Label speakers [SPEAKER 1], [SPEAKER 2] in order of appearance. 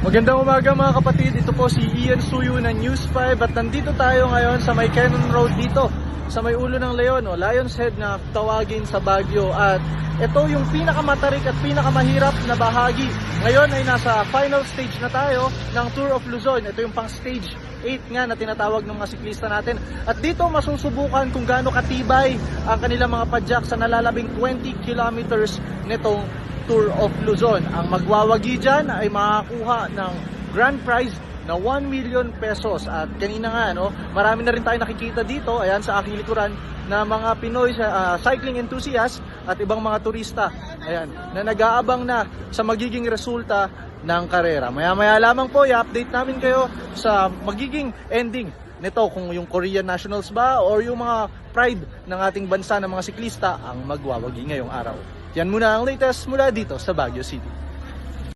[SPEAKER 1] Magandang umaga mga kapatid, ito po si Ian Suyu ng News 5 at nandito tayo ngayon sa may Cannon Road dito sa may ulo ng Leon o Lion's Head na tawagin sa Baguio at ito yung pinakamatarik at pinakamahirap na bahagi. Ngayon ay nasa final stage na tayo ng Tour of Luzon. Ito yung pang stage 8 nga na tinatawag ng mga siklista natin. At dito masusubukan kung gaano katibay ang kanilang mga padyak sa nalalabing 20 kilometers nitong Tour of Luzon. Ang magwawagi dyan ay makakuha ng grand prize na 1 million pesos. At kanina nga, no, marami na rin tayo nakikita dito, ayan sa aking likuran, na mga Pinoy ah, cycling enthusiasts at ibang mga turista ayan, na nag-aabang na sa magiging resulta ng karera. Maya-maya lamang po, i-update namin kayo sa magiging ending nito kung yung Korean Nationals ba or yung mga pride ng ating bansa ng mga siklista ang magwawagi ngayong araw. Yan muna ang latest mula dito sa Baguio City.